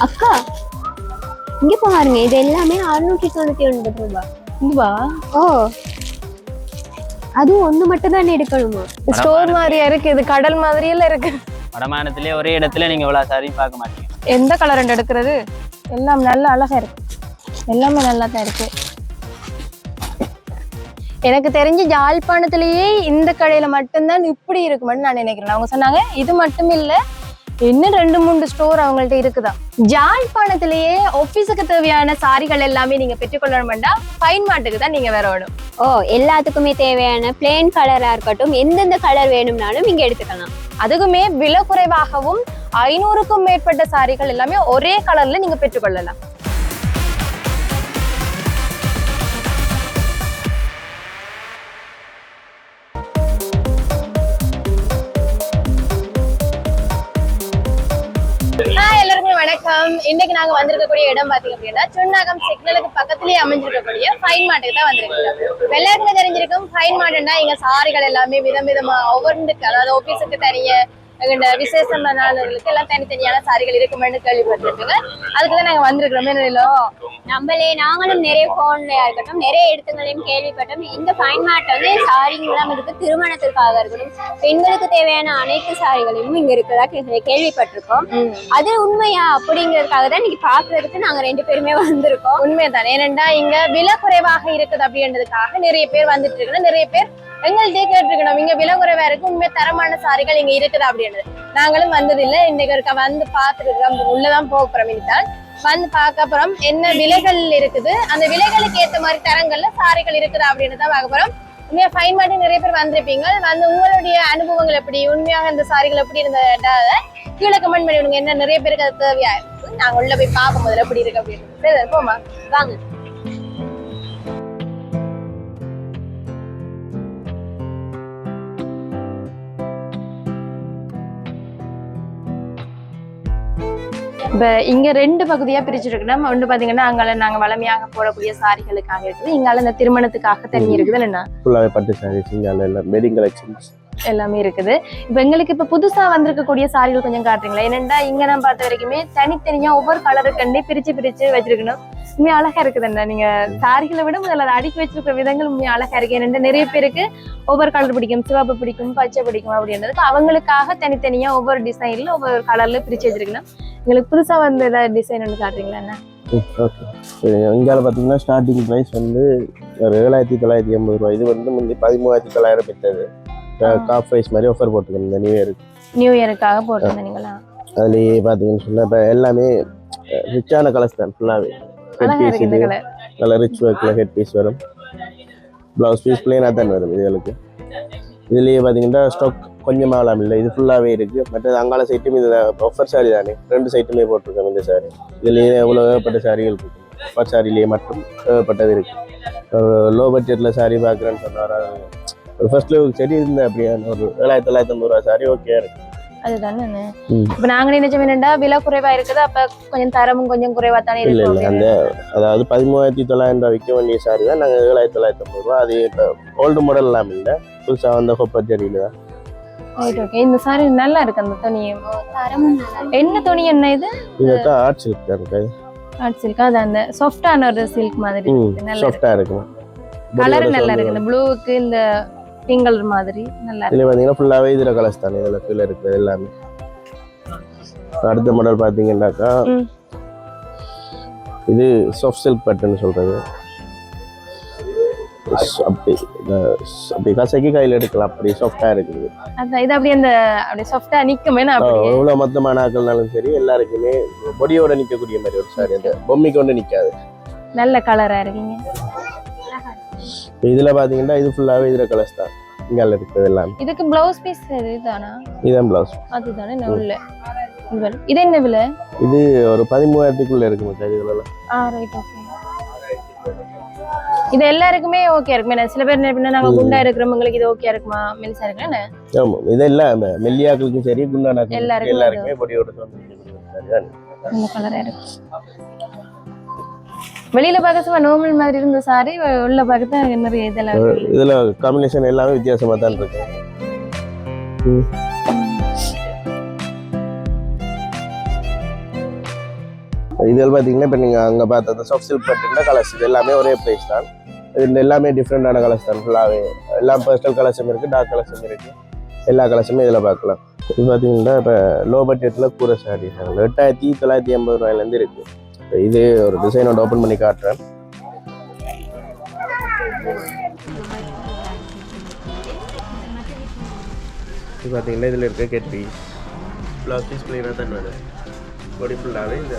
அக்கா இங்க பாருங்க இது எல்லாமே அறுநூற்றி தொண்ணூத்தி ஒன்பது ரூபாய் இதுவா ஓ. அதுவும் ஒண்ணு மட்டும் தான் எடுக்கணுமா ஸ்டோர் மாதிரியா இருக்கு இது கடல் மாதிரியெல்லாம் இருக்கு. வடமாநிலத்திலே ஒரே இடத்துல நீங்க இவ்வளவு சாரியும் பார்க்க மாட்டீங்க. எந்த கலர் ரெண்டு எடுக்கிறது? எல்லாம் நல்லா அழகா இருக்கு. எல்லாமே நல்லா தான் இருக்கு. எனக்கு தெரிஞ்சு யாழ்ப்பாணத்திலேயே இந்த கடையில மட்டும்தான் இப்படி இருக்குமென்னு நான் நினைக்கிறேன். அவங்க சொன்னாங்க இது மட்டும் இல்ல இன்னும் ரெண்டு மூணு ஸ்டோர் அவங்கள்ட்ட இருக்குதா? யாழ்ப்பாணத்திலேயே ஆபீஸுக்கு தேவையான சாரிகள் எல்லாமே நீங்க பெற்றுக்கொள்ளணும்டா. ஃபைன் மார்ட்டுக்கு தான் நீங்க வேற வேணும். ஓ எல்லாத்துக்குமே தேவையான பிளேன் கலரா இருக்கட்டும் எந்தெந்த கலர் வேணும்னாலும் இங்க எடுத்துக்கலாம். அதுக்குமே விலை குறைவாகவும் ஐநூறுக்கும் மேற்பட்ட சாரிகள் எல்லாமே ஒரே கலர்ல நீங்க பெற்றுக்கொள்ளலாம். வணக்கம். இன்னைக்கு நாங்க வந்திருக்கக்கூடிய இடம் பாத்தீங்க அப்படின்னா சுண்ணாகம் சிக்னலுக்கு பக்கத்துலயே அமைஞ்சிருக்கக்கூடிய ஃபைன் மார்ட்டுக்கு தான் வந்திருக்கோம். எல்லாருக்குமே தெரிஞ்சிருக்கும் ஃபைன் மார்ட்னா இங்க சாரிகள் எல்லாமே விதம் விதமா ஒவ்வொன்றுக்கு அதாவது ஆபீஸுக்கு தனிய எங்கள்ட விசேஷம் நாளுகளுக்கு எல்லாம் தனித்தனியான சாரிகள் இருக்குமென்னு கேள்விப்பட்டிருக்கோங்க அதுக்கு தான் நாங்க வந்திருக்கிறோம். இல்லை நம்மளே நாங்களும் நிறைய போன்லயா இருக்கட்டும் நிறைய இடத்துங்களையும் கேள்விப்பட்டோம். இந்த ஃபைன் மார்ட் வந்து சாரிங்கெல்லாம் இருக்கு திருமணத்திற்காக இருக்கட்டும் பெண்களுக்கு தேவையான அனைத்து சாரிகளையும் இங்க இருக்கிறதா கேள்விப்பட்டிருக்கோம். அது உண்மையா அப்படிங்கிறதுக்காக தான் இன்னைக்கு பாக்குறதுக்கு நாங்க ரெண்டு பேருமே வந்திருக்கோம். உண்மைதான். ஏனென்றா இங்க விலை குறைவாக இருக்குது அப்படின்றதுக்காக நிறைய பேர் வந்துட்டு இருக்கணும் நிறைய பேர் எங்கள்கிட்டயே கேட்டிருக்கணும். இங்க விலை குறைவா இருக்கு. உண்மை தரமான சாரிகள் இங்க இருக்குது அப்படின்றது. நாங்களும் வந்ததில்லை. இன்னைக்கு இருக்க வந்து பார்த்துருக்கோம் உள்ளதான் போக போறோம். இனிதான் வந்து பார்க்க அப்புறம் என்ன விலைகள் இருக்குது? அந்த விலைகளுக்கு ஏத்த மாதிரி தரங்கள்ல சாரிகள் இருக்குது அப்படின்னு தான் பார்க்க போறோம். உண்மையா ஃபைன் மாட்டி நிறைய பேர் வந்திருப்பீங்க. வந்து உங்களுடைய அனுபவங்கள் எப்படி? உண்மையாக இந்த சாரிகள் எப்படி இருந்தத? கீழே கமெண்ட் பண்ணி விடுங்க. என்ன நிறைய பேருக்கு அது தேவையா இருக்கு? நாங்க உள்ள போய் பார்க்கும் முதல்ல எப்படி இருக்கு அப்படின்னு சரி போமா வாங்க. இப்ப இங்க ரெண்டு பகுதியா பிரிச்சிருக்கோம் ஒன்று பாத்தீங்கன்னா அங்கால நாங்க வளமையாக போடக்கூடிய சாரிகளுக்காக இருக்குது. இங்கால இந்த திருமணத்துக்காக தனி இருக்குது என்ன ஃபுல்லாகவே பட்டு சாரீஸ் இங்கே எல்லாம் வெட்டிங் கலெக்ஷன்ஸ் எல்லாமே இருக்குது. இப்ப எங்களுக்கு இப்ப புதுசா வந்திருக்கக்கூடிய சாரிகள் கொஞ்சம் காட்டுறீங்களா? ஏனென்றா இங்க நான் பார்த்த வரைக்குமே தனித்தனியா ஒவ்வொரு கலரு கண்டே பிரிச்சு பிரிச்சு வச்சிருக்கணும். உண்மையா அழகா இருக்குதுண்ணா நீங்க சாரிகளை விட முதல்ல அதை அடுக்கி வச்சிருக்கிற விதங்கள் உண்மையா அழகா இருக்கு. ஏனென்றா நிறைய பேருக்கு ஒவ்வொரு கலர் பிடிக்கும் சிவப்பு பிடிக்கும் பச்சை பிடிக்கும் அப்படின்றதுக்கு அவங்களுக்காக தனித்தனியா ஒவ்வொரு டிசைன்ல ஒவ்வொரு கலர்ல பிரிச்சு வச்சிருக்கணும். எங்களுக்கு புதுசா வந்து ஏதாவது டிசைன் ஒன்று காட்டுறீங்களா என்ன ஓகே இந்தியாவில் பார்த்தீங்கன்னா ஸ்டார்டிங் ப்ரைஸ் வந்து ஒரு ஏழாயிரத்தி தொள்ளாயிரத்தி எண்பது ரூபா இது வந்து முந்தி பதிமூவாயிரத்தி தொள்ளாயிரம் பெற்றது காப் ப்ரைஸ் மாதிரி ஆஃபர் போட்டுருக்கோம் இந்த நியூ இயருக்கு நியூ இயருக்காக போட்டிருந்தீங்களா? அதுலேயே பார்த்தீங்கன்னு சொன்னால் இப்போ எல்லாமே ரிச்சான கலர்ஸ் தான் ஃபுல்லாகவே ஹெட் பீஸ் இது. நல்ல ரிச் ஒர்க்கில் ஹெட் பீஸ் வரும். ப்ளவுஸ் பீஸ் பிளேனாக தான் வரும் இதுகளுக்கு. இதுலேயே பார்த்தீங்கன்னா ஸ்டாக் கொஞ்சம் ஆகலாம் இல்லை இது ஃபுல்லாகவே இருக்குது மற்றது அங்கால சைட்டும் இதில் ஆஃபர் சாரி தானே. ரெண்டு சைட்டுமே போட்டிருக்கோம் இந்த சாரி இதுலேயே எவ்வளோ ஏகப்பட்ட சாரிகள் இருக்கு. ஆஃபர் சாரிலேயே மட்டும் ஏகப்பட்டது இருக்குது லோ பட்ஜெட்டில் சாரி பார்க்குறேன்னு சொன்னார்? ஒரு ஃபர்ஸ்ட் லெவலுக்கு சரி இருந்த அப்படியான ஒரு ஏழாயிரத்தி தொள்ளாயிரத்தி ஐம்பது ரூபா சாரி ஓகே இருக்கு. அதுதானே. இப்ப நாங்க நினைச்சோம் என்னடா விலை குறைவா இருக்குது. அப்ப கொஞ்சம் தரமும் கொஞ்சம் குறைவா தானே இல்லை இல்லை. அந்த அதாவது பதிமூவாயிரத்தி தொள்ளாயிரம் ரூபா விற்க வேண்டிய சாரி தான். நாங்கள் ஏழாயிரத்தி தொள்ளாயிரத்தி ஐம்பது ரூபா. அது இப்போ ஓல்டு மாடல் எல்லாம் இல்லை. புதுசாக வந்த ஹோப்பர் ஜரியில் தான். ரைட் ஓகே இந்த சாரி நல்லா இருக்கு அந்த துணி இருக்கு. என்ன துணி என்ன இது? இதுதான் ஆர்ட் சில்க் இருக்கு. ஆர்ட் சில்க் அது அந்த சாஃப்டான ஒரு சில்க் மாதிரி இருக்கு. நல்லா இருக்கு. சாஃப்டாக இருக்கும் கலர் நல்லா இருக்கு. இந்த ப்ளூவுக்கு இந்த பிங்க் கலர் மாதிரி நல்லா இருக்கு. இதில் பார்த்தீங்கன்னா ஃபுல்லாகவே இதில் கலர்ஸ் தானே. இதில் கீழே இருக்கிறது எல்லாமே. அடுத்த மாடல் பார்த்தீங்கன்னாக்கா ம். இது சாஃப்ட் சில்க் பட்டுன்னு சொல்கிறது அப்படி அப்படி கசக்கி கையில் எடுக்கலாம். அப்படி சாஃப்டாக இருக்குது. அதான் இது அப்படியே அந்த அப்படியே சாஃப்டா நிக்குமே நான் அப்படியே. எவ்வளோ மொத்தமான ஆக்கள்னாலும் சரி எல்லாருக்குமே பொடியோட நிற்கக்கூடிய மாதிரி ஒரு சாரி அந்த பொம்மைக்கு ஒன்று நிற்காது நல்ல கலரா இருக்கீங்க. இதில் பார்த்தீங்கன்னா இது ஃபுல்லாகவே இதில் கலர்ஸ் தான். இங்கே எல்லாமே இதுக்கு பிளவுஸ் பீஸ் இதுதானா இதுதான் ப்ளவுஸ் அதுதானே நான் உள்ள. இது என்ன விலை? இது ஒரு பதிமூவாயிரத்துக்குள்ளே இருக்கு மச்சான் இதுலலாம் ஆ ரைட் ஓகே இது எல்லாருக்குமே ஓகே இருக்குமே. சில பேர் என்ன நாங்க. குண்டா இருக்கிறவங்களுக்கு இது ஓகே இருக்குமா? மெலிசா இருக்குன்னா ஆமாம் இதெல்லாம் ம- மெல்லியாக்களுக்கும் சரி சரி எல்லாருக்கும் எல்லாருக்குமே பொடியோட நல்ல கலரா இருக்கு. வெளியில பார்க்க சும்மா நார்மல் மாதிரி இருந்த சாரி உள்ள பார்க்க நிறைய இதெல்லாம். இதுல காம்பினேஷன் எல்லாமே வித்தியாசமா தான் இருக்கு. இதில் பார்த்தீங்கன்னா இப்போ நீங்கள் அங்கே பார்த்த அந்த சாஃப்ட் சில்க் பட்டுன கலர்ஸ் இது எல்லாமே ஒரே ப்ரைஸ் தான். இது எல்லாமே டிஃப்ரெண்டான கலர்ஸ் தான். ஃபுல்லாகவே எல்லாம் பர்சனல் கலர்ஸும் இருக்குது டார்க் கலர்ஸும் இருக்குது எல்லா கலர்ஸுமே இதில் பார்க்கலாம். இது பார்த்தீங்கன்னா இப்போ லோ பட்ஜெட்டில் கூரை சாரி எட்டாயிரத்தி தொள்ளாயிரத்தி ஐம்பது ரூபாயிலேருந்து இருக்குது இப்போ இது ஒரு டிசைனோட ஓப்பன் பண்ணி காட்டுறேன். இது பார்த்தீங்கன்னா இதில் இருக்க கெட் பீஸ் ப்ளவுஸ் பீஸ் பிள்ளைனா தான் வரும் பாடி ஃபுல்லாகவே இந்த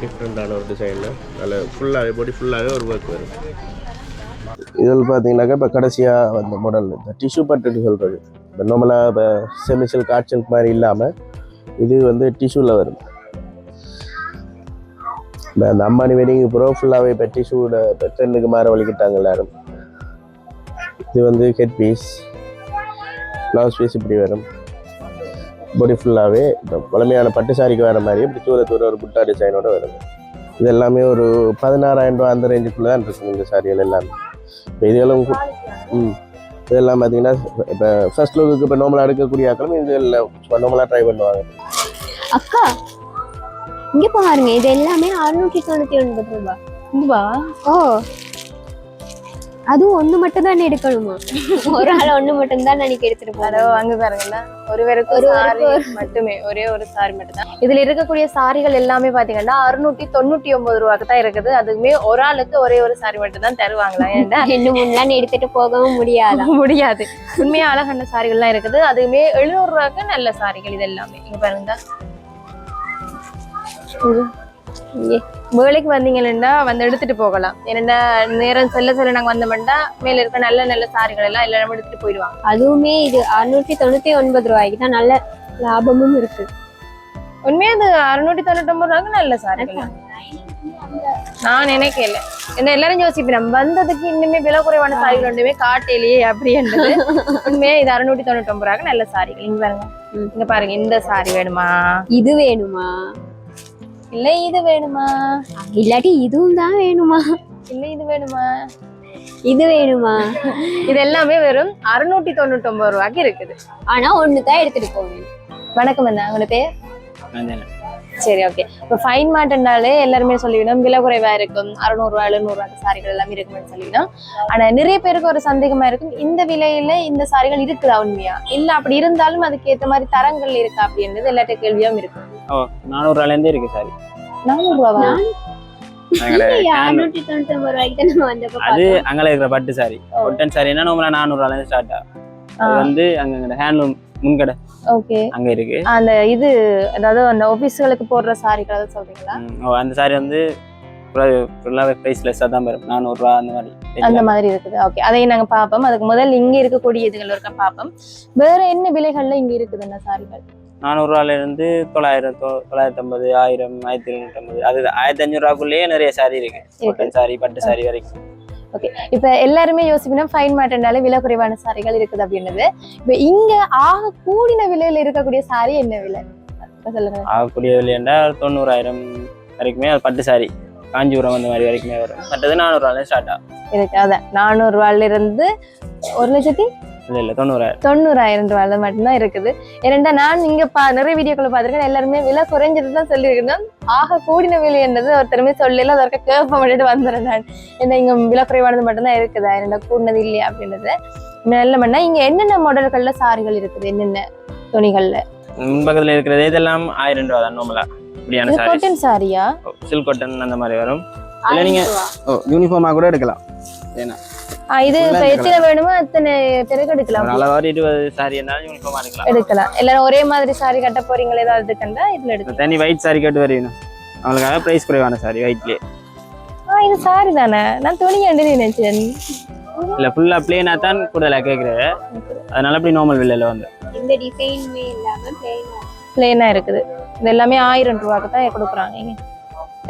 டிஃப்ரெண்டான ஒரு டிசைனில் நல்ல ஃபுல்லாகவே பாடி ஃபுல்லாகவே ஒரு ஒர்க் வரும். இதில் பார்த்தீங்கன்னாக்கா இப்போ கடைசியாக வந்த மாடல் இந்த டிஷ்யூ பட்டு சொல்கிறது இப்போ நார்மலாக இப்போ செமிசல் காய்ச்சல் மாதிரி இல்லாமல் இது வந்து டிஷ்யூவில் வரும். இப்போ அந்த அம்பானி வெட்டிங் ப்ரோ ஃபுல்லாகவே இப்போ டிஷ்யூவில் இப்போ ட்ரெண்டுக்கு மாற வலிக்கிட்டாங்க எல்லாரும். இது வந்து ஹெட் பீஸ் ப்ளவுஸ் பீஸ் இப்படி வரும். பாடி ஃபுல்லாகவே இப்போ பழமையான பட்டு சாரிக்கு வர மாதிரி இப்படி தூர தூர ஒரு புட்டா டிசைனோட வரும் இது எல்லாமே ஒரு பதினாறாயிரம் ரூபா அந்த ரேஞ்சுக்குள்ளே தான் இருக்கும் இந்த சாரிகள் எல்லாமே. இப்போ இதெல்லாம் கு- ம். இதெல்லாம் பார்த்தீங்கன்னா இப்போ ஃபர்ஸ்ட் லுக்கு இப்போ நார்மலாக எடுக்கக்கூடிய ஆக்களும் இது இல்லை நார்மலாக ட்ரை பண்ணுவாங்க. அக்கா இங்க பாருங்க இது எல்லாமே அறுநூற்றி தொண்ணூத்தி ஒன்பது ரூபாய். இதுவா ஓ. அதுவும் ஒண்ணு மட்டும் தான் எடுக்கணுமா? ஒரு ஆள் ஒண்ணு மட்டும் தான் நினைக்க எடுத்துட்டு போறோம் அங்க ஒருவருக்கு ஒரு சாரி மட்டுமே ஒரே ஒரு சாரி மட்டும் தான் இதுல இருக்கக்கூடிய சாரிகள் எல்லாமே பாத்தீங்கன்னா அறுநூத்தி தொண்ணூத்தி ஒன்பது ரூபாய்க்கு தான் இருக்குது. அதுவுமே ஒரு ஆளுக்கு ஒரே ஒரு சாரி மட்டும் தான் தருவாங்களா? ஏன்டா ரெண்டு மூணுலாம் எடுத்துட்டு போகவும் முடியாதா? முடியாது. உண்மையா அழகான சாரிகள்லாம் இருக்குது. அதுவுமே எழுநூறு ரூபாய்க்கு நல்ல சாரிகள் இது எல்லாமே இங்க பாருங்க. வேலைக்கு வந்தீங்கன்னா வந்து எடுத்துட்டு போகலாம். ஏன்னா நேரம் செல்ல செல்ல நாங்க வந்தோம்னா மேல இருக்க நல்ல நல்ல சாரிகள் எல்லாம் எல்லாரும் எடுத்துட்டு போயிடுவாங்க. அதுவுமே இது அறுநூற்றி தொண்ணூத்தி ஒன்பது ரூபாய்க்கு தான் நல்ல லாபமும் இருக்கு. உண்மையா அது அறுநூத்தி தொண்ணூத்தி ஒன்பது ரூபாய்க்கு நல்ல சாரிகள் நான் நினைக்கல. என்ன எல்லாரும் யோசிப்பேன் நம்ம வந்ததுக்கு இன்னுமே விலை குறைவான சாரிகள் ஒன்றுமே காட்டலையே அப்படின்றது உண்மையா இது அறுநூத்தி தொண்ணூத்தி ஒன்பது ரூபாய்க்கு நல்ல சாரிகள் இங்க பாருங்க. இங்க பாருங்க இந்த சாரி வேணுமா? இது வேணுமா? இல்ல இது வேணுமா? இல்லாட்டி இதுவும் தான் வேணுமா? இல்ல இது வேணுமா? இது வேணுமா? இது எல்லாமே வெறும் அறுநூத்தி தொண்ணூத்தி ஒன்பது ரூபாய்க்கு இருக்குது. ஆனா ஒண்ணு தான் எடுத்துட்டு போவேன். வணக்கம் என்ன உங்களோட பேர்? சரி ஓகே இப்போ ஃபைன் மாட்டேன்னாலே எல்லாருமே சொல்லிவிடும். விலை குறைவா இருக்கும். அறுநூறுவா எழுநூறுவாக்கு சாரிகள் எல்லாம் இருக்கும்னு சொல்லிவிடும். ஆனா நிறைய பேருக்கு ஒரு சந்தேகமா இருக்கும். இந்த விலையில இந்த சாரிகள் இருக்குதா உண்மையா? இல்ல அப்படி இருந்தாலும் அதுக்கு ஏத்த மாதிரி தரங்கள் இருக்கா அப்படின்றது எல்லாட்ட கேள்வியும் இருக்கும் ஓ நானூறுரூவாலேருந்தே இருக்கு சாரி நானூறு ரூபாவா எங்களோட hand- அறுநூற்றி தொண்ணூத்தி ஒன்பது ரூபாய்க்கு தான் நம்ம வந்தப்ப அது. அங்கே இருக்கிற பட்டு சாரி ஒட்டன் சாரி என்ன நம்மள நானூறுரூவாலேருந்து ஸ்டார்ட் ஆகும். அது வந்து அங்கே ஹேண்ட்லூம் முன்கடை. ஓகே. அங்கே இருக்கு. அந்த இது அதாவது அந்த ஆபீஸ்களுக்கு போடுற சாரிகள் அதை சொல்றீங்களா? அந்த சாரி வந்து ஃபுல்லாகவே ப்ரைஸ்லெஸ்ஸாக தான் வரும். நானூறுரூவா அந்த மாதிரி. அந்த மாதிரி இருக்குது. ஓகே. அதையும் நாங்க பார்ப்போம். அதுக்கு முதல்ல இங்க இருக்கக்கூடிய இதுகள் இருக்க பார்ப்போம். வேற என்ன விலைகள்ல இங்க இருக்குது இந்த சாரிகள் நானூறுரூவாலேருந்து தொள்ளாயிரம் தொ தொள்ளாயிரத்தி ஐம்பது ஆயிரம் ஆயிரத்தி எழுநூற்றம்பது அது ஆயிரத்தி அஞ்சூறுரூவாக்குள்ளேயே நிறைய சாரி இருக்கு. சாரி பட்டு சாரி வரைக்கும். ஓகே இப்ப எல்லாருமே யோசிக்கணும் ஃபைன் மாட்டேனாலே விலை குறைவான சாரிகள் இருக்குது அப்படின்றது. இப்ப இங்க ஆக கூடின விலையில இருக்கக்கூடிய சாரி என்ன விலை? இப்ப சொல்லுங்க. ஆகக்கூடிய விலையண்டா தொண்ணூறாயிரம் வரைக்குமே அது பட்டு சாரி காஞ்சிபுரம் அந்த மாதிரி வரைக்குமே வரும். மற்றது நானூறுரூவாலேருந்து ஸ்டார்ட் ஆகும். இருக்கு அதான் நானூறு ரூபாயில இருந்து ஒரு லட்சத்தி இல்லை இல்லை தொண்ணூறாயிரம். தொண்ணூறாயிரம் ரூபாயில மட்டும்தான் இருக்குது. ஏன்னா நான் இங்க பா நிறைய வீடியோக்களை பார்த்திருக்கேன். எல்லாருமே விலை குறைஞ்சது தான் சொல்லியிருக்கேன் ஆக கூடின விலை என்னது ஒருத்தருமே சொல்லல அதற்கு கேட்ப பண்ணிட்டு வந்துடுறேன் நான். என்ன இங்க விலை குறைவானது மட்டும்தான் இருக்குதா. என்ன கூடினது இல்லையா அப்படின்றது. நல்ல பண்ணா இங்க என்னென்ன மாடல்கள்ல சாரிகள் இருக்குது? என்னென்ன துணிகள்ல? முன்பக்கத்தில் இருக்கிறது இதெல்லாம் ஆயிரம் ரூபா தான் நார்மலா இப்படியான காட்டன் சாரியா சில்க் காட்டன் அந்த மாதிரி வரும். இல்லை. ஓ யூனிஃபார்மாக கூட எடுக்கலாம். ஏன்னா இது இப்ப எத்தனை வேணுமோ அத்தனை பேருக்கு எடுக்கலாம். ஒரு அளவாறு இருபது சாரி இருந்தாலும் யூனிஃபார்மாக எடுக்கலாம். எடுக்கலாம். எல்லாரும் ஒரே மாதிரி சாரி கட்ட போறீங்களா? ஏதாவது கண்டா இதுல எடுக்கலாம். தனி ஒயிட் சாரி கட்டு வருவீங்க அவங்களுக்காக ப்ரைஸ் குறைவான சாரி ஒயிட்லேயே ஆ இது சாரி தானே? நான் துணி கண்டு நினைச்சேன். இல்லை ஃபுல்லாக பிளேனாக தான் கூடுதலாக கேட்குறது அதனால அப்படி நார்மல் விலையில் வந்து இந்த டிசைனுமே இல்லாம பிளெயினா பிளேனா இருக்குது. இது எல்லாமே ஆயிரம் ரூபாய்க்கு தான் கொடுக்குறாங்க.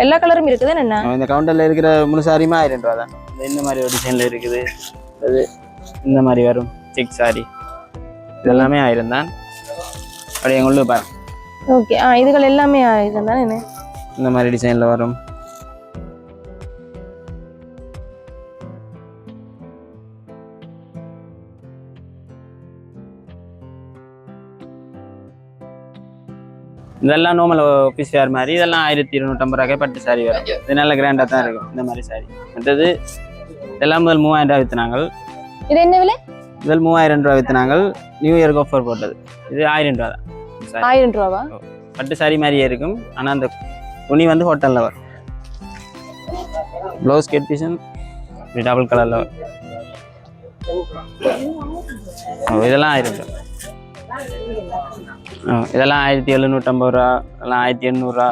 எல்லா கலரும் இருக்குது என்ன இந்த கவுண்டரில் இருக்கிற முழு சாரியுமே ஆயிரம் ரூபா தான். இந்த மாதிரி ஒரு டிசைனில் இருக்குது. அது இந்த மாதிரி வரும். சிக் சாரி இதெல்லாமே ஆயிரம் தான். அப்படி எங்களுக்கு பாருங்க. ஓகே ஆ இதுகள் எல்லாமே ஆயிரம் தானே என்ன இந்த மாதிரி டிசைனில் வரும். இதெல்லாம் நார்மல் ஆஃபீஸ் வேர் மாதிரி இதெல்லாம் ஆயிரத்தி இருநூற்றம்பது ரூபாய்க்கு பட்டு சாரி வரும். இது நல்ல கிராண்டாக தான் இருக்கும் இந்த மாதிரி சாரி மற்றது இதெல்லாம் முதல் மூவாயிரம் ரூபாய் விற்றுனாங்க இது என்ன விலை? முதல் மூவாயிரம் ரூபாய் விற்றுனாங்க நியூ இயருக்கு ஆஃபர் போட்டது. இது ஆயிரம் ரூபா தான். ஆயிரம் ரூபாவா? பட்டு சாரி மாதிரியே இருக்கும். ஆனால் அந்த துணி வந்து ஹோட்டலில் வரும். ப்ளவுஸ் கெட் பீஸும் டபுள் கலரில் வரும். இதெல்லாம் ஆயிரம் ரூபா ஆ, இதெல்லாம் ஆயிரத்தி எழுநூற்றம்பது ரூபா இதெல்லாம் ஆயிரத்தி எண்ணூறுரூவா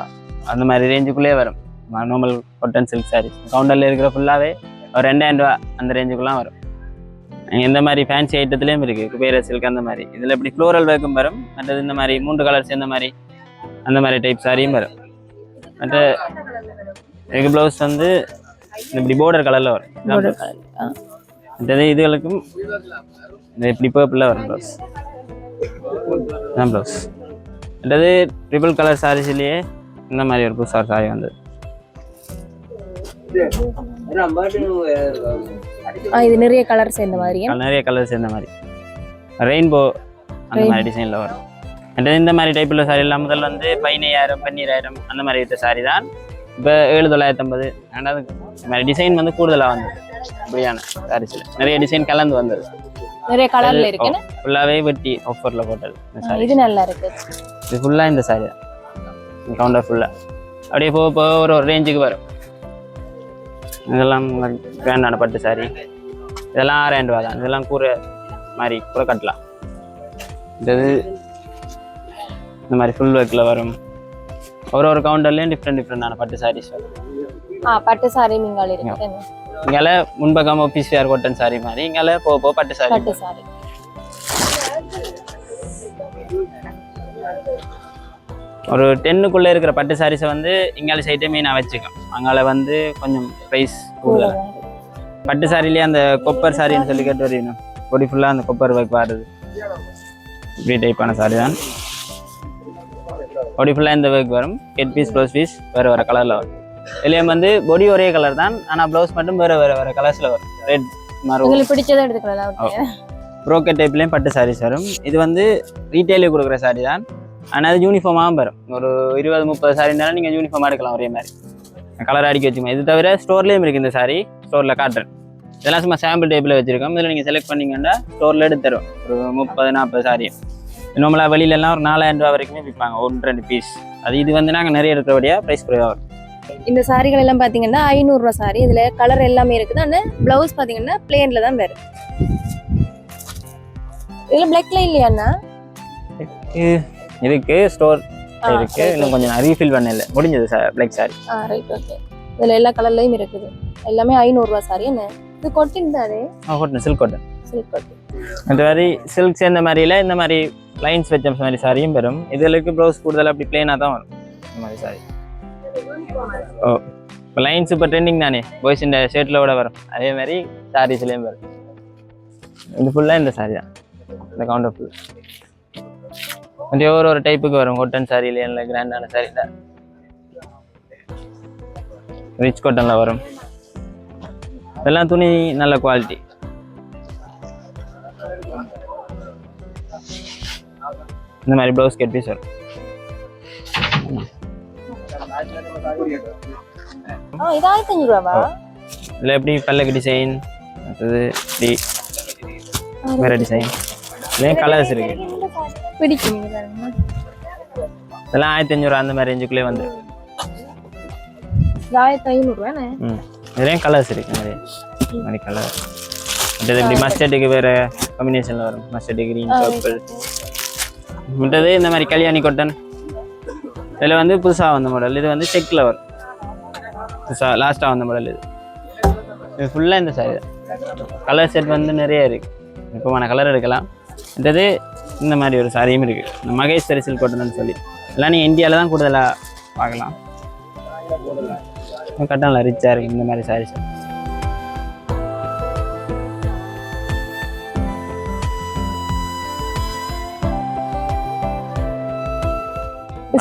அந்த மாதிரி ரேஞ்சுக்குள்ளே வரும். நார்மல் காட்டன் சில்க் சாரீஸ் கவுண்டரில் இருக்கிற ஃபுல்லாகவே ஒரு ரெண்டாயிரம் ரூபா அந்த ரேஞ்சுக்குலாம் வரும். இந்த மாதிரி ஃபேன்சி ஐட்டத்துலேயும் இருக்குது குபேர சில்க் அந்த மாதிரி. இதில் இப்படி ஃப்ளோரல் ஒர்க்கும் வரும். மற்றது இந்த மாதிரி மூன்று கலர் சேர்ந்த மாதிரி அந்த மாதிரி டைப் சாரியும் வரும். மற்ற இதுக்கு ப்ளவுஸ் வந்து இப்படி border கலரில் வரும். மற்றது இதுகளுக்கும் இந்த இப்படி பர்பிளில் வரும் ப்ளவுஸ் தான் ப்ளவுஸ் மற்றது ட்ரிபிள் கலர் சாரீஸ்லேயே இந்த மாதிரி ஒரு புதுசாக சாரி வந்தது. இது நிறைய கலர் சேர்ந்த மாதிரியா? கல- நிறைய கலர் சேர்ந்த மாதிரி. ரெயின்போ அந்த மாதிரி டிசைனில் வரும். மற்றது இந்த மாதிரி டைப்பில் சாரி எல்லாம் முதல்ல வந்து பதினையாயிரம் பன்னீராயிரம் அந்த மாதிரி விட்ட சாரி தான். இப்போ ஏழு தொள்ளாயிரத்தி ஐம்பது ரெண்டாவது இந்த மாதிரி டிசைன் வந்து கூடுதலாக வந்தது. இப்படியான சாரீஸில் நிறைய டிசைன் கலந்து வந்தது. நிறைய கலர்ல இருக்கு என்ன? ஃபுல்லாகவே வெட்டி ஆஃபரில் போட்டது இது நல்லா இருக்கு. இது ஃபுல்லாக இந்த சாரி கவுண்டர் ஃபுல்லாக அப்படியே போக போக ஒரு ஒரு ரேஞ்சுக்கு வரும். இதெல்லாம் கிராண்டான பட்டு சாரி இதெல்லாம் ஆறாயிரம் ரூபா தான். இதெல்லாம் கூரை மாதிரி கூரை கட்டலாம். இது இந்த மாதிரி ஃபுல் ஒர்க்கில் வரும். ஒரு ஒரு கவுண்டர்லேயும் டிஃப்ரெண்ட் டிஃப்ரெண்டான பட்டு சாரீஸ் வரும். ஆ பட்டு சாரி மிங்கால் முன்பக்கம் ஆஃபீஸ் வேர் காட்டன் சாரி மாதிரி. இங்கால போக போக பட்டு சாரி பட்டு சாரி ஒரு டென்னுக்குள்ளே இருக்கிற பட்டு சாரீஸை வந்து இங்கால சைட்டே மெயினாக வச்சுக்கோம் அங்கால வந்து கொஞ்சம் ப்ரைஸ் கூடுதல். பட்டு சாரிலேயே அந்த கொப்பர் சாரின்னு சொல்லி கேட்டு வரையணும் பொடி ஃபுல்லாக அந்த கொப்பர் ஒர்க் வருது இப்படி டைப்பான சாரி தான். பொடி ஃபுல்லாக இந்த ஒர்க் வரும். ஹெட் பீஸ் ப்ளவுஸ் பீஸ் வேறு வேறு கலரில் வரும். இதுலேயும் வந்து பொடி ஒரே கலர் தான். ஆனால் ப்ளவுஸ் மட்டும் வேறு வேறு வேறு கலர்ஸில் வரும். ரெட் உங்களுக்கு பிடிச்சதை எடுத்துக்கலாம். ப்ரோக்கர் டைப்லேயும் பட்டு சாரீஸ் வரும். இது வந்து ரீட்டைலே கொடுக்குற சாரி தான். ஆனால் அது யூனிஃபார்மாகவும் வரும். ஒரு இருபது முப்பது சாரினாலும் நீங்கள் யூனிஃபார்மாக எடுக்கலாம் ஒரே மாதிரி. கலர் அடிக்க வச்சுக்கோங்க. இது தவிர ஸ்டோர்லேயும் இருக்குது இந்த சாரி ஸ்டோரில் காட்டுறேன். இதெல்லாம் சும்மா சாம்பிள் டைப்பில் வச்சுருக்கோம். இதில் நீங்கள் செலக்ட் பண்ணீங்கன்னா ஸ்டோரில் எடுத்து தரும் ஒரு முப்பது நாற்பது சாரி நார்மலாக வெளியிலலாம் ஒரு நாலாயிரம் ரூபா வரைக்குமே விற்பாங்க. ஒன்று ரெண்டு பீஸ் அது இது வந்து நாங்கள் நிறைய இருக்கிறபடியாக ப்ரைஸ் குறைவாக வரும். இந்த சாரிகள் எல்லாம் பாத்தீங்கன்னா ஐநூறு ரூபாய் சாரி. இதுல கலர் எல்லாமே இருக்குது. ஆனா பிளவுஸ் பாத்தீங்கன்னா பிளேன்ல தான் வரும். இதுல பிளாக்ல இல்லையாண்ணா இது இதுக்கு ஸ்டோர் ஆ, இருக்கு. இன்னும் கொஞ்சம் ரீஃபில் பண்ணல. முடிஞ்சது சார் பிளாக் சாரி ஆ ரைட் ஓகே இதுல எல்லா கலர்லயும் இருக்குது. எல்லாமே ஐநூறு ரூபாய் சாரி என்ன? இது கொட்டின் தானே? கோட்டன் சில்க் கோட்டன் சில்க் கொட்டி இந்த மாதிரி சில்க் சேர்ந்த மாதிரில இந்த மாதிரி லைன்ஸ் வச்ச மாதிரி சாரியும் வரும். இதுகளுக்கு ப்ளவுஸ் கூடுதல் அப்படி பிளெயினாக தான் வரும். இந்த மாதிரி சாரி ஓ இப்போ லைன்ஸ் இப்போ ட்ரெண்டிங் தானே? பாய்ஸ் இந்த ஷர்ட்டில் கூட வரும். அதே மாதிரி சாரீஸ்லேயும் வரும். இது ஃபுல்லாக இந்த சாரி தான். இந்த கவுண்டர் ஃபுல் கொஞ்சம் ஒரு ஒரு டைப்புக்கு வரும். கொட்டன் சாரியில் இல்லை கிராண்டான சாரியில் ரிச் கொட்டனில் வரும். இதெல்லாம் துணி நல்ல குவாலிட்டி இந்த மாதிரி ப்ளவுஸ் கட் பீஸ் வரும். இது ஆயிரத்தி அஞ்சு ரூபாவா? இல்லை எப்படி பல்லக்கு டிசைன் அடுத்தது இப்படி வேறு டிசைன் இதுலேயும் கலர்ஸ் இருக்கு. பிடிக்கும். இதெல்லாம் ஆயிரத்தி அஞ்சூறு அந்த மாதிரி ரேஞ்சுக்குள்ளே வந்து. இது ஆயிரத்தி ஐநூறு ரூபாய் ம். இதுலேயும் கலர்ஸ் இருக்கு நிறைய. மாதிரி கலர் அடுத்தது இப்படி மஸ்டர்டுக்கு வேறு காம்பினேஷனில் வரும். மஸ்டர்டு கிரீன் பர்பிள் மற்றது இந்த மாதிரி கல்யாணி கொட்டன் இதில் வந்து புதுசாக வந்த மாடல் இது வந்து செக் லவர் புதுசாக லாஸ்ட்டாக வந்த மாடல் இது. இது ஃபுல்லாக இந்த சாரி கலர் செட் வந்து நிறைய இருக்குது விருப்பமான கலர் எடுக்கலாம். மற்றது இந்த மாதிரி ஒரு சாரியும் இருக்குது இந்த மகேஸ்வரி சில்க் காட்டன்னு சொல்லி. எல்லாம் நீ இந்தியாவில் தான் கூடுதலாக பார்க்கலாம். கட்டனில் ரிச்சாக இருக்குது இந்த மாதிரி சாரீஸ்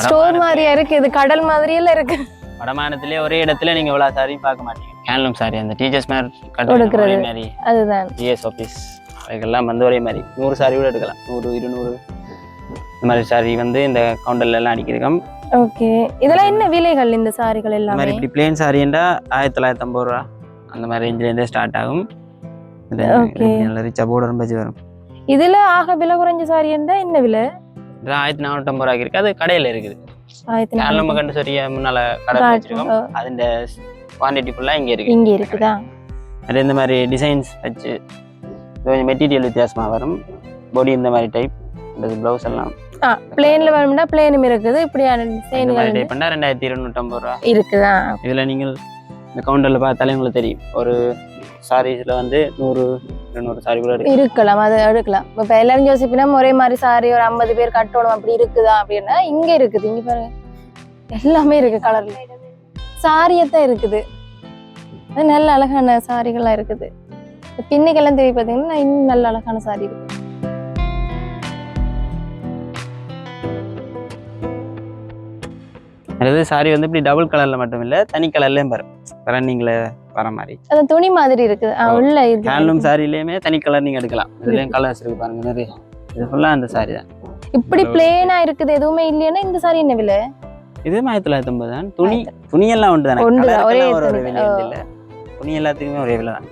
ஸ்டோர் மாதிரியா இருக்கு? இது கடல் மாதிரியெல்லாம் இருக்கு. வடமாநிலத்திலே ஒரே இடத்துல நீங்கள் இவ்வளோ சாரியும் பார்க்க மாட்டீங்க. ஹேண்ட்லூம் சாரி அந்த டீச்சர்ஸ் மாதிரி மாதிரி. அதுதான். ஜிஎஸ் ஆஃபீஸ் அதுக்கெல்லாம் வந்து ஒரே மாதிரி. நூறு சாரி கூட எடுக்கலாம். நூறு இருநூறு. இந்த மாதிரி சாரி வந்து இந்த கவுண்டர்ல எல்லாம் அடிக்கிறோம் ஓகே. இதெல்லாம் என்ன விலைகள் இந்த சாரிகள் எல்லாமே மாதிரி இப்படி பிளேன் சாரின்றா ஆயிரத்தி தொள்ளாயிரத்தி ஐம்பது ரூபா. அந்த மாதிரி ரேஞ்சிலேருந்தே ஸ்டார்ட் ஆகும். நல்ல ரிச்சா போர்டர் பட்ஜெட் வரும். இதுல ஆக விலை குறைஞ்ச சாரி என்ன விலை? இது ஆயிரத்தி நானூற்றம்பது ரூபாய்க்கு இருக்கு. அது கடையில் இருக்குது. நம்ம கண்டு சரியா முன்னால கடை. வச்சிருக்கோம். அதுன்ற குவான்டிட்டி ஃபுல்லாக இங்கே இருக்கு. இங்க இருக்குதா? அது இந்த மாதிரி டிசைன்ஸ் வச்சு கொஞ்சம் மெட்டீரியல் வித்தியாசமாக வரும். பாடி இந்த மாதிரி டைப் இந்த ப்ளவுஸ் எல்லாம். ஆ பிளேன்ல வேணும்னா பிளேனும் இருக்குது. இப்படியான இந்த டிசைன்கள் டைப் பண்ணால் ரெண்டாயிரத்தி இருநூற்றம்பது ரூபா. இருக்குதா? இதில் நீங்கள் இந்த கவுண்டரில் பார்த்தாலே உங்களுக்கு தெரியும். ஒரு சாரீஸில் வந்து நூறு இருநூறு சாரி கூட இருக்கு. இருக்கலாம் அது எடுக்கலாம். இப்ப எல்லாரும் யோசிப்பினா ஒரே மாதிரி சாரி ஒரு ஐம்பது பேர் கட்டணும் அப்படி இருக்குதா அப்படின்னா இங்க இருக்குது. இங்க பாருங்க. எல்லாமே இருக்கு கலர்ல சாரியத்தான் இருக்குது. அது நல்ல அழகான சாரிகள்லாம் இருக்குது. பின்னுக்கெல்லாம் தெரியும் பார்த்தீங்கன்னா இன்னும் நல்ல அழகான சாரி இருக்கு. அதாவது சாரி வந்து இப்படி டபுள் கலரில் மட்டும் இல்லை தனி கலர்லேயும் வரும். ரன்னிங்கில் வர மாதிரி. அது துணி மாதிரி இருக்குது. உள்ள ஹேண்ட்லூம் சாரிலையுமே தனி கலர் நீங்கள் எடுக்கலாம். இதுலேயும் கலர்ஸ் இருக்கு பாருங்க நிறைய. இது ஃபுல்லாக அந்த சாரி தான். இப்படி பிளேனா இருக்குது எதுவுமே இல்லைன்னா இந்த சாரி என்ன விலை? இது ஆயிரத்தி தொள்ளாயிரத்தி ஐம்பது தான். துணி துணி எல்லாம் உண்டு தானே? ஒரே ஒரு. விலை இல்லை. துணி எல்லாத்துக்குமே ஒரே விலை தான்.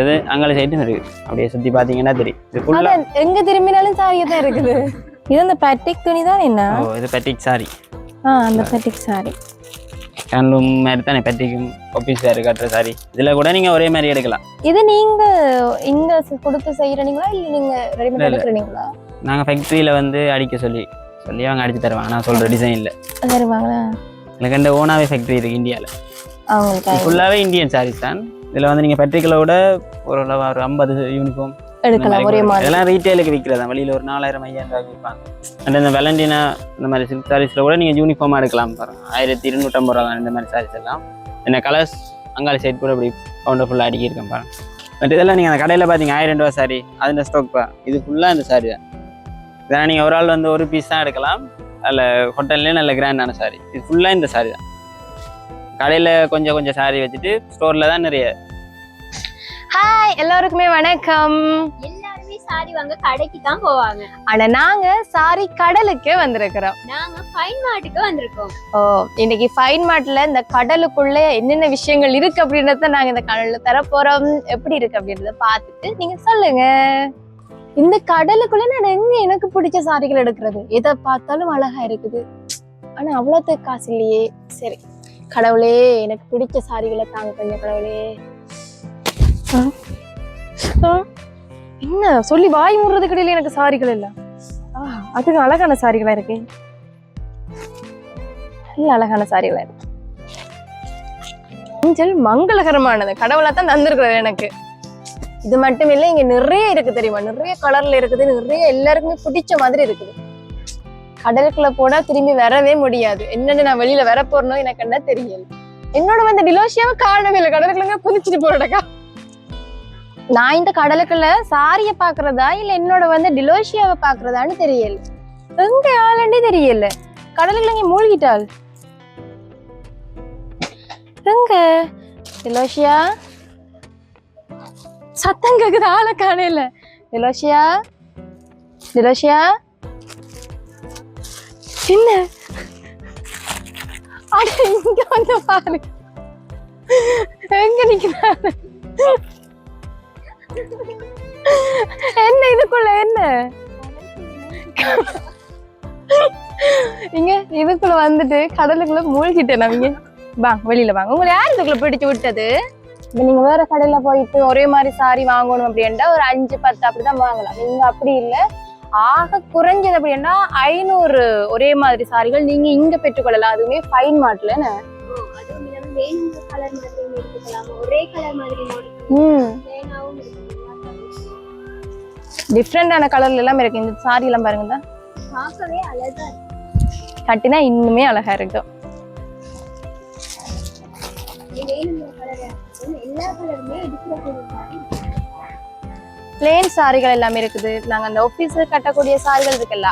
இது அங்காள சைட்டும் இருக்கு. அப்படியே சுற்றி பார்த்தீங்கன்னா தெரியும். எங்க திரும்பினாலும் சாரியா தான் இருக்குது. இது அந்த பேட்டிக் துணி தான் என்ன? இது பெட்டிக் சாரி ஆ அந்த பேட்டிக் சாரி ஹேண்ட்லூம் மாதிரி தானே பெட்டிக்கும் ஆஃபீஸ் வேறு கட்டுற சாரி இதில் கூட நீங்கள் ஒரே மாதிரி எடுக்கலாம். இது நீங்க இங்க கொடுத்து செய்யறீங்களா? இல்ல நீங்க ரெடிமேட். எடுக்கிறீங்களா? நாங்கள் ஃபேக்ட்ரியில் வந்து அடிக்க சொல்லி சொல்லி அவங்க அடிச்சு தருவாங்க. நான் சொல்கிற டிசைனில் தருவாங்களா? எனக்கு இந்த ஓனாவே ஃபேக்ட்ரி இருக்குது இந்தியாவில் அவங்களுக்கு? ஃபுல்லாகவே இந்தியன் சாரீஸ் தான். இதில் வந்து நீங்கள் பெட்ரிக்கலை விட ஒரு ஒரு ஐம்பது யூனிஃபார்ம் எடுக்கலாம் ஒரே மாதிரி. இதெல்லாம் ரீட்டைலுக்கு விற்கிறதா வெளியில் ஒரு நாலாயிரம் ஐயாயிரம் ரூபாய்க்கு விற்பாங்க அண்ட் இந்த வெலண்டினா இந்த மாதிரி சில்க் சாரீஸில் கூட நீங்கள் யூனிஃபார்மாக எடுக்கலாம் பாருங்க. ஆயிரத்தி இருநூற்றம்பது ரூபா இந்த மாதிரி சாரீஸ் எல்லாம். என்ன கலர்ஸ் அங்காளி சைட் கூட இப்படி கவுண்டர் ஃபுல்லாக அடிக்கியிருக்கேன் பாருங்க. பட் இதெல்லாம் நீங்கள் அந்த கடையில் பார்த்தீங்க ஆயிரம் ரூபா சாரி அது ஸ்டாக் பா? இது ஃபுல்லாக இந்த சாரி தான். இதெல்லாம் நீங்கள் ஒரு ஆள் வந்து ஒரு பீஸ் தான் எடுக்கலாம். அதில் ஹோட்டல்லேயே நல்ல கிராண்டான சாரி இது ஃபுல்லாக இந்த சாரி தான். கடையில் கொஞ்சம் கொஞ்சம் சாரி வச்சுட்டு ஸ்டோரில் தான் நிறைய ஹாய் எல்லாருக்குமே வணக்கம். எல்லாருமே சாரி வாங்க கடைக்கு தான் போவாங்க. ஆனா நாங்க சாரி கடலுக்கு வந்திருக்கிறோம். நாங்க ஃபைன் மார்ட்டுக்கு வந்திருக்கோம். ஓ இன்னைக்கு ஃபைன் மார்ட்ல இந்த கடலுக்குள்ள என்னென்ன விஷயங்கள் இருக்கு அப்படின்றத நாங்க இந்த கடல்ல தர போறோம் எப்படி இருக்கு அப்படின்றத பார்த்துட்டு நீங்க சொல்லுங்க. இந்த கடலுக்குள்ள நான் எங்க எனக்கு பிடிச்ச சாரிகள் எடுக்கிறது? எதை பார்த்தாலும் அழகா இருக்குது. ஆனா அவ்வளோத்துக்கு காசு இல்லையே. சரி கடவுளே எனக்கு பிடிச்ச சாரிகளை தாங்க கொஞ்சம் கடவுளே? என்ன? சொல்லி வாய் முடுறதுக்கு இடையில எனக்கு சாரிகள் இல்ல. அதுக்கு அழகான சாரிகளா இருக்கு. நல்ல அழகான சாரிகளா இருக்கு. மஞ்சள் மங்களகரமானது. கடவுளா தான் தந்திருக்கிறது எனக்கு. இது மட்டும் இல்ல இங்க நிறைய இருக்கு தெரியுமா? நிறைய கலர்ல இருக்குது. நிறைய எல்லாருக்குமே பிடிச்ச மாதிரி இருக்குது. கடலுக்குள்ள போனா திரும்பி வரவே முடியாது. என்னன்னு நான் வெளியில வர போறனோ எனக்கு என்ன தெரியல. என்னோட வந்து டிலோஷியாவை காரணமே இல்லை. கடலுக்குள்ள குதிச்சுட்டு போறடக்கா நான் இந்த கடலுக்குள்ள சாரிய பாக்குறதா இல்ல என்னோட வந்து டிலோஷியாவை பாக்குறதான்னு தெரியல. எங்க ஆளுண்டே தெரியல. கடலுக்குள்ள இங்க மூழ்கிட்டாள் எங்க? டிலோஷியா? சத்தம் கேக்குது ஆளை காணையில டிலோஷியா? டிலோஷியா? என்ன? அட இங்க வந்து பாரு. எங்க நிக்கிறாரு? என்ன இதுக்குள்ள என்ன? இங்க இதுக்குள்ள வந்துட்டு கடலுக்குள்ள மூழ்கிட்டேன் அவங்க வாங்க வெளியில வாங்க. உங்களை யார் இதுக்குள்ள பிடிச்சு விட்டது? இப்போ நீங்க வேற கடையில போயிட்டு ஒரே மாதிரி சாரி வாங்கணும் அப்படின்னா ஒரு அஞ்சு பத்து அப்படிதான் வாங்கலாம். நீங்க அப்படி இல்ல. ஆக குறைஞ்சது அப்படின்னா ஐநூறு ஒரே மாதிரி சாரிகள் நீங்க இங்க பெற்றுக்கொள்ளலாம். அதுவுமே ஃபைன் மார்ட்ல வேணுங்கிற கலர் மாதிரி எடுத்துக்கலாம். ஒரே கலர் மாதிரி டிஃப்ரெண்டான கலர்ல எல்லாம் இருக்கு. இந்த சாரி எல்லாம் பாருங்க பார்க்கவே அழகா இருக்கு. கட்டினா இன்னுமே அழகா இருக்கும் பிளேன் சாரிகள் எல்லாமே இருக்குது. நாங்க அந்த ஆபீஸ் கட்டக்கூடிய சாரிகள் இருக்குல்ல.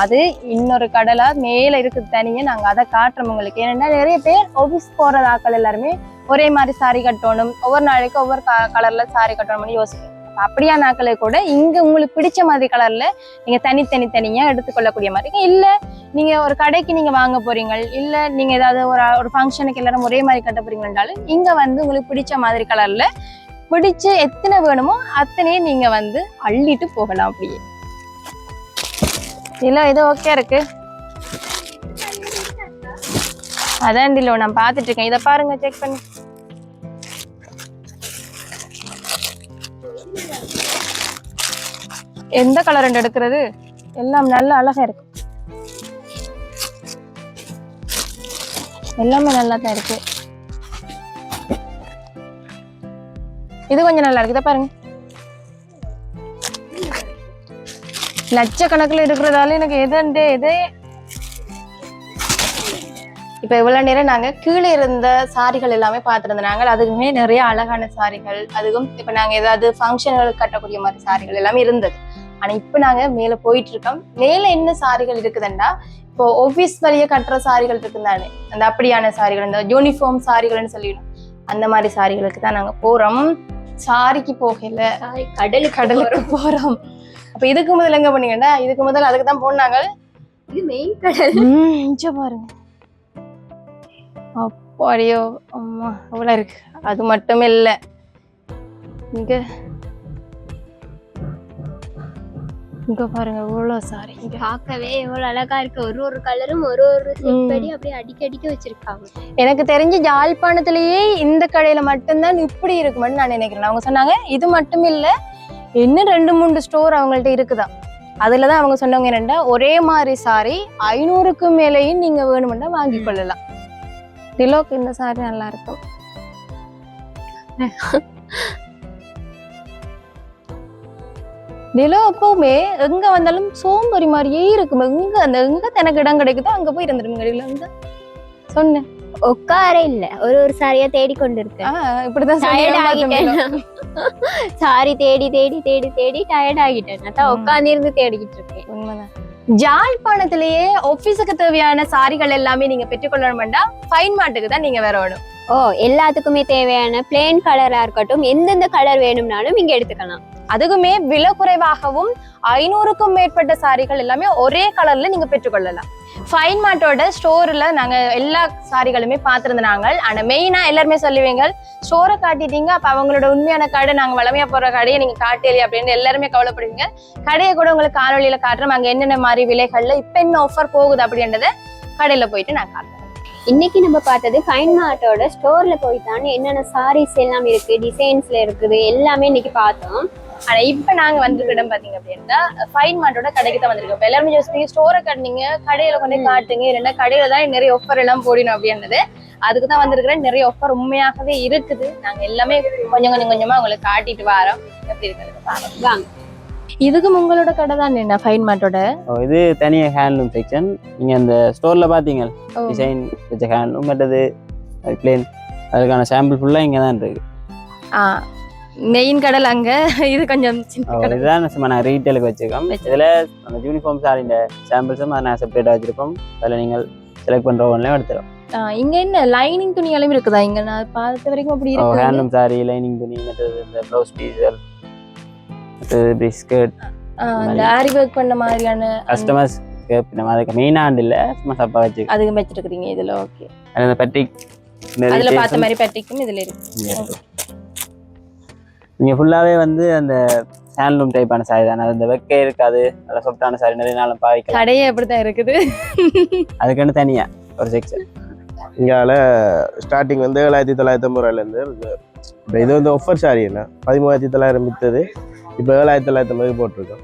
அது இன்னொரு கடலா மேல இருக்குது தனியாக நாங்க அதை காட்டுறோம் உங்களுக்கு. ஏன்னா நிறைய பேர் ஆபீஸ் போகிற ஆட்கள் எல்லாருமே ஒரே மாதிரி சாரி கட்டணும். ஒவ்வொரு நாளைக்கு ஒவ்வொரு கலர்ல சாரி கட்டணும்னு யோசிப்போம். அப்படியா நாக்களை கூட இங்க உங்களுக்கு பிடிச்ச மாதிரி கலர்ல நீங்க தனித்தனி தனியா எடுத்துக்கொள்ளக்கூடிய மாதிரி இல்ல நீங்க ஒரு கடைக்கு நீங்க வாங்க போறீங்க இல்ல நீங்க ஏதாவது ஒரு ஒரு ஃபங்க்ஷனுக்கு எல்லாரும் ஒரே மாதிரி கட்ட போறீங்கன்றாலும் இங்க வந்து உங்களுக்கு பிடிச்ச மாதிரி கலர்ல பிடிச்ச எத்தனை வேணுமோ அத்தனையே நீங்க வந்து அள்ளிட்டு போகலாம் அப்படியே. இல்லை இது ஓகே இருக்கு. அதான் டிலோ நான் பார்த்துட்டு இருக்கேன். இதை பாருங்க செக் பண்ணி. எந்த கலர் ரெண்டு எடுக்கிறது? எல்லாம் நல்ல அழகா இருக்கு. எல்லாமே நல்லா தான் இருக்கு. இது கொஞ்சம் நல்லா இருக்கு. இதை பாருங்க. லட்சக்கணக்கில் இருக்கிறதால எனக்கு எதண்டு எது? இப்போ இவ்வளோ நேரம் நாங்கள் கீழே இருந்த சாரிகள் எல்லாமே பார்த்துருந்தோம் நாங்கள் அதுக்குமே நிறைய அழகான சாரிகள் அதுக்கும் இப்போ நாங்கள் ஏதாவது ஃபங்க்ஷன்களுக்கு கட்டக்கூடிய மாதிரி சாரிகள் எல்லாமே இருந்தது. ஆனால் இப்போ நாங்கள் மேலே போயிட்டு இருக்கோம். மேலே என்ன சாரிகள் இருக்குதுன்னா இப்போ ஆஃபீஸ் வழியே கட்டுற சாரிகள் இருக்குதானே? அந்த அப்படியான சாரிகள் இந்த யூனிஃபார்ம் சாரிகள்னு சொல்லிடணும் அந்த மாதிரி சாரிகளுக்கு தான் நாங்கள் போகிறோம் சாரிக்கு போகல கடலுக்கு கடலுக்கு போகிறோம் அப்போ இதுக்கு முதல்ல எங்க பண்ணீங்கன்னா இதுக்கு முதல்ல அதுக்கு தான் போனாங்க. இது மெயின் கடல். இங்க பாருங்க. அப்பாடியோ அம்மா அவ்வளோ இருக்கு. அது மட்டும் இல்ல. இங்க. இங்க பாருங்க இவ்வளோ சாரி இங்க. பார்க்கவே எவ்வளவு அழகா இருக்கு. ஒரு ஒரு கலரும் ஒரு ஒரு செப்படி அப்படியே அடிக்க அடிக்க வச்சிருக்காங்க. எனக்கு தெரிஞ்சு யாழ்ப்பாணத்திலேயே இந்த கடையில மட்டும்தான் இப்படி இருக்குமென்னு நான் நினைக்கிறேன். அவங்க சொன்னாங்க இது மட்டும் இல்ல இன்னும் ரெண்டு மூணு ஸ்டோர் அவங்கள்ட்ட இருக்குதா? தான் அவங்க சொன்னவங்க என்னன்னா ஒரே மாதிரி சாரி ஐநூறுக்கு மேலேயும் நீங்கள் வேணுமெண்டா வாங்கி கொள்ளலாம். திலோக்கு இந்த சாரி நல்லா இருக்கும். நிலோ எப்பவுமே எங்க வந்தாலும் சோம்பறி மாதிரியே இருக்கும். எங்க அந்த எங்க தனக்கு இடம் கிடைக்குதோ அங்க போய் இருந்துருங்க கடையில் வந்து. சொன்னேன். உட்கார இல்ல. ஒரு ஒரு சாரியா தேடி கொண்டு இருக்கேன் ஆஹ் இப்படிதான் டயர்ட் ஆகிட்டேன். சாரி தேடி தேடி தேடி தேடி டயர்ட் ஆகிட்டேன். அதான் ம். உட்கார்ந்து இருந்து தேடிக்கிட்டு இருக்கேன். உண்மைதான். ஜாழ்ப்பாணத்திலேயே ஆபீஸுக்கு தேவையான சாரிகள் எல்லாமே நீங்க பெற்றுக்கொள்ளணும்டா? ஃபைன் மார்ட்டுக்கு தான் நீங்க வேற வேணும் ஓ எல்லாத்துக்குமே தேவையான பிளேன் கலரா இருக்கட்டும் எந்தெந்த கலர் வேணும்னாலும் இங்க எடுத்துக்கலாம். அதுக்குமே விலை குறைவாகவும் ஐநூறுக்கும் மேற்பட்ட சாரிகள் எல்லாமே ஒரே கலர்ல நீங்க பெற்றுக்கொள்ளலாம். ஃபைன் மார்ட்டோட ஸ்டோர்ல நாங்க எல்லா சாரிகளுமே பார்த்துருந்தாங்க ஆனா மெயினா எல்லாருமே சொல்லுவீங்க ஸ்டோரை காட்டிட்டீங்க அப்ப அவங்களோட உண்மையான கடை நாங்க வளமையா போற கடையை நீங்க காட்டலையே அப்படின்னு எல்லாருமே கவலைப்படுவீங்க. கடையை கூட உங்களுக்கு காணொலியில காட்டுறோம். அங்க என்னென்ன மாதிரி விலைகள்ல இப்ப என்ன ஆஃபர் போகுது அப்படின்றத கடையில போயிட்டு நான் காட்டுறேன். இன்னைக்கு நம்ம பார்த்தது ஃபைன் மார்ட்டோட ஸ்டோர்ல போய் தான் என்னென்ன சாரீஸ் எல்லாம் இருக்கு டிசைன்ஸ்ல இருக்குது எல்லாமே இன்னைக்கு பார்த்தோம். ஆனா இப்ப நாங்க வந்திருக்க இடம் பாத்தீங்க அப்படின்னா ஃபைன் மார்ட்டோட கடைக்கு தான் வந்திருக்கோம். இப்ப எல்லாருமே யோசிப்பீங்க ஸ்டோரை கட்டினீங்க கடையில கொண்டு காட்டுங்க இல்லைன்னா கடையில தான் நிறைய ஆஃபர் எல்லாம் போடணும் அப்படின்றது அதுக்கு தான் வந்திருக்கிறேன். நிறைய ஆஃபர் உண்மையாகவே இருக்குது. நாங்க எல்லாமே கொஞ்சம் கொஞ்சம் கொஞ்சமா உங்களுக்கு காட்டிட்டு வரோம். எப்படி இருக்கிறது பாருங்க. வாங்க. இதுக்கும் உங்களோட கடை தான் என்ன ஃபைன் மார்ட்டோட இது தனியாக ஹேண்ட்லூம் செக்ஷன் நீங்கள் அந்த ஸ்டோரில் பார்த்தீங்க. டிசைன் வச்ச ஹேண்ட்லூம் மற்றது பிளேன் அதுக்கான சாம்பிள் ஃபுல்லாக இங்கே தான் இருக்கு. மெயின் கடல் அங்க. இது கொஞ்சம் சின்ன ஓ, கடை இதுதான் சும்மா நான் ரீட்டெயிலுக்கு வச்சுருக்கோம். இதில் அந்த யூனிஃபார்ம் சாரிൻ്റെ சாம்பிள்ஸும் அதை நான் செப்பரேட்டாக வச்சுருக்கோம் அதில் நீங்கள் செலக்ட் பண்ணுற ஒன்றையும் எடுத்துரும் இங்க என்ன லைனிங் துணியாலும் இருக்குதா? இங்க நான் பார்த்த வரைக்கும் அப்படி இருக்கு ஹேண்ட்லூம் சாரி லைனிங் துணி மற்றது இந்த ப்ளவுஸ் பீஸர் மற்றது பிஸ்கட் ஆ, இந்த ஆரி ஒர்க் பண்ண மாதிரியான கஸ்டமர்ஸ் நம்ம அதுக்கு மெயினாக இல்லை சும்மா சப்பா வச்சு அதுக்கு வச்சிருக்கிறீங்க இதுல ஓகே அந்த பட்டிக் அதுல பார்த்த மாதிரி பட்டிக்கும் இதுல இருக்கு. நீங்கள் ஃபுல்லாகவே வந்து அந்த ஹேண்ட்லூம் டைப்பான சாரி தானே. அது இந்த வெக்கே இருக்காது. நல்ல சாஃப்டான சாரி நிறைய நாளும் பாவிக்கலாம். கடையே அப்படித்தான் இருக்குது. அதுக்குன்னு தனியாக ஒரு செக்ஷன் இங்கால ஸ்டார்டிங் வந்து ஏழாயிரத்தி தொள்ளாயிரத்தி ஐம்பது ரூபாயிலேருந்து இருக்கு இப்போ இது வந்து ஒஃபர் சாரி என்ன? பதிமூவாயிரத்தி தொள்ளாயிரம் விற்றது இப்போ ஏழாயிரத்தி தொள்ளாயிரத்தி ஐம்பது போட்டிருக்கோம்.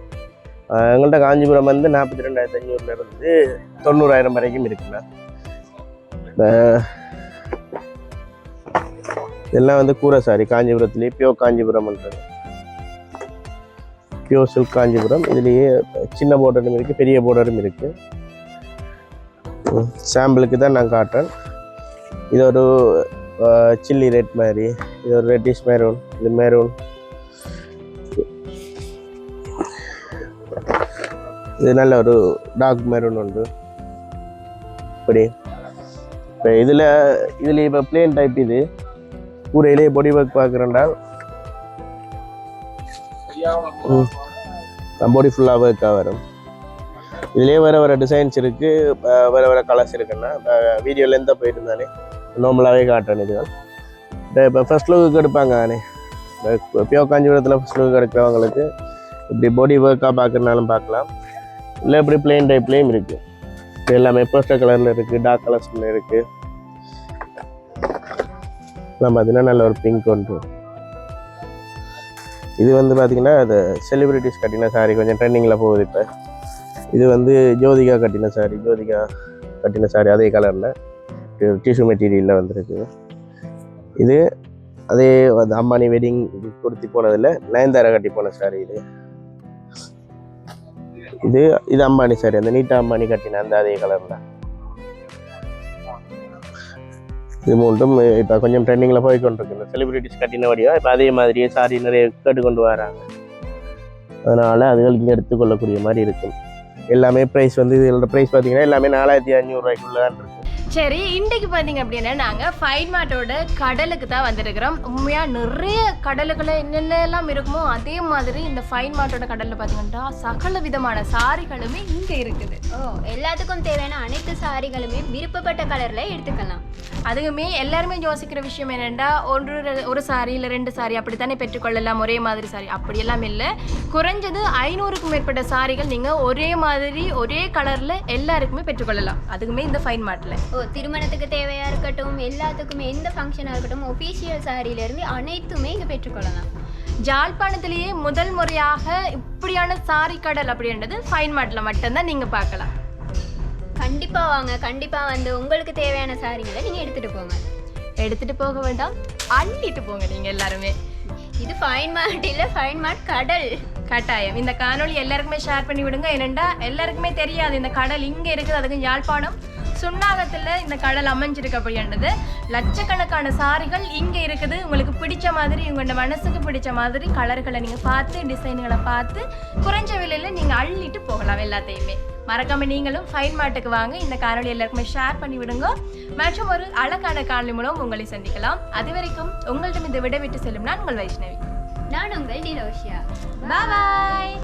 எங்கள்கிட்ட காஞ்சிபுரம் வந்து நாற்பத்தி ரெண்டாயிரத்தி அஞ்சூறுல இருந்து தொண்ணூறாயிரம் வரைக்கும் இருக்குண்ணா. இப்போ இதெல்லாம் வந்து கூரை சாரி காஞ்சிபுரத்துலேயே பியோ காஞ்சிபுரம்ன்றது பியோ சில்க் காஞ்சிபுரம். இதுலேயே சின்ன பார்டரும் இருக்குது பெரிய பார்டரும் இருக்குது சாம்பிளுக்கு தான் நான் காட்டுறேன். இது ஒரு சில்லி ரெட் மாதிரி இது ஒரு ரெட்டிஷ் மெரூன் இது மெரூன் இது நல்ல ஒரு டார்க் மெரூன் உண்டு. இப்படி. இப்போ இதில் இதில் இப்போ பிளேன் டைப் இது. கூரையிலேயே பொடி ஒர்க் பார்க்குறேன்டா. பாடி ஃபுல்லாக ஒர்க்காக வரும். இதுலேயே வேறு வேறு டிசைன்ஸ் இருக்குது வேறு வேறு கலர்ஸ் இருக்குன்னா இப்போ வீடியோலேருந்து போயிட்டு இருந்தானே நார்மலாகவே காட்டுறேன் இதுகள் இப்போ ஃபர்ஸ்ட் லுக்கு எடுப்பாங்க தானே பியோ காஞ்சிபுரத்தில் ஃபஸ்ட் லுக்கு எடுக்கிறவங்களுக்கு இப்படி பாடி ஒர்க்காக பார்க்குறனாலும் பார்க்கலாம். இல்லை இப்படி பிளெயின் டைப்லேயும் இருக்குது எல்லாமே போஸ்டர் கலரில் இருக்குது டார்க் கலர்ஸில் இருக்குது எல்லாம் பார்த்தீங்கன்னா நல்ல ஒரு பிங்க் ஒன்று இது வந்து பார்த்தீங்கன்னா அது செலிப்ரிட்டிஸ் கட்டின சாரி கொஞ்சம் ட்ரெண்டிங்கில் போகுது இப்போ. இது வந்து ஜோதிகா கட்டின சாரி ஜோதிகா கட்டின சாரி அதே கலரில் டிஷ்யூ மெட்டீரியலில் வந்திருக்கு. இது அதே வந்து அம்பானி வெட்டிங் கொடுத்து போனதில் நயன்தாரா கட்டி போன சாரி இது. இது இது அம்பானி சாரி அந்த நீட்டா அம்பானி கட்டின அந்த அதே கலரில் இது மூன்றும் இப்போ கொஞ்சம் ட்ரெண்டிங்கில் போய் கொண்டிருக்கு செலிபிரிட்டிஸ் கட்டின கட்டினபடியாக இப்போ அதே மாதிரியே சாரி நிறைய கேட்டு கொண்டு வராங்க. அதனால் அதுகள் இங்கே எடுத்துக்கொள்ளக்கூடிய மாதிரி இருக்கும். எல்லாமே ப்ரைஸ் வந்து இதில் ப்ரைஸ் பார்த்தீங்கன்னா எல்லாமே நாலாயிரத்தி அஞ்சூறுரூவாய்க்குள்ளே தான் இருக்கும் சரி இன்றைக்கு பார்த்தீங்க அப்படின்னா நாங்கள் ஃபைன் மார்ட்டோட கடலுக்கு தான் வந்திருக்கிறோம். உண்மையாக நிறைய கடலுக்குள்ள என்னென்ன எல்லாம் இருக்குமோ அதே மாதிரி இந்த ஃபைன் மார்ட்டோட கடலில் பார்த்தீங்கன்னா சகல விதமான சாரிகளுமே இங்கே இருக்குது. ஓ எல்லாத்துக்கும் தேவையான அனைத்து சாரிகளுமே விருப்பப்பட்ட கலர்ல எடுத்துக்கலாம். அதுவுமே எல்லாருமே யோசிக்கிற விஷயம் என்னென்னா ஒன்று ஒரு சாரி இல்லை ரெண்டு சாரி அப்படித்தானே பெற்றுக்கொள்ளலாம் ஒரே மாதிரி சாரி அப்படியெல்லாம் இல்லை. குறைஞ்சது ஐநூறுக்கும் மேற்பட்ட சாரிகள் நீங்கள் ஒரே மாதிரி ஒரே கலரில் எல்லாருக்குமே பெற்றுக்கொள்ளலாம். அதுக்குமே இந்த ஃபைன் மார்ட்டில் திருமணத்துக்கு தேவையா இருக்கட்டும் எல்லாத்துக்குமே எந்த ஃபங்க்ஷனாக இருக்கட்டும் ஒஃபீஷியல் சாரியில இருந்து அனைத்துமே இங்க பெற்றுக்கொள்ளலாம். ஜாழ்ப்பாணத்திலேயே முதல் முறையாக இப்படியான சாரி கடல் அப்படின்றது ஃபைன் மார்ட்டில் மட்டும்தான் நீங்கள் பார்க்கலாம். கண்டிப்பா வாங்க கண்டிப்பா வந்து உங்களுக்கு தேவையான சாரிகளை நீங்க எடுத்துட்டு போங்க. எடுத்துட்டு போக வேண்டாம் அள்ளிட்டு போங்க நீங்கள் எல்லாருமே. இது ஃபைன் மார்ட் இல்ல ஃபைன் மார்ட் கடல். கட்டாயம். இந்த காணொளி எல்லாருக்குமே ஷேர் பண்ணி விடுங்க. ஏனெண்டா எல்லாருக்குமே தெரியாது இந்த கடல் இங்கே இருக்குது அதுக்கு யாழ்ப்பாணம் சுண்ணாகத்தில் இந்த கடல் அமைஞ்சிருக்கு அப்படின்றது லட்சக்கணக்கான சாரிகள் இங்கே இருக்குது. உங்களுக்கு பிடிச்ச மாதிரி உங்களோட மனசுக்கு பிடிச்ச மாதிரி கலர்களை நீங்கள் பார்த்து டிசைன்களை பார்த்து குறைஞ்ச விலையில் நீங்கள் அள்ளிட்டு போகலாம் எல்லாத்தையுமே. மறக்காம நீங்களும் ஃபைன் மார்ட்டுக்கு வாங்க. இந்த காணொளி எல்லாருக்குமே ஷேர் பண்ணி விடுங்க. மற்றும் ஒரு அழகான காணொளி மூலம் உங்களை சந்திக்கலாம். அது வரைக்கும் உங்கள்கிட்ட இந்த விட விட்டு செல்லும் நான் உங்கள் வைஷ்ணவி. நான் உங்கள் டிலோஷியா பாய்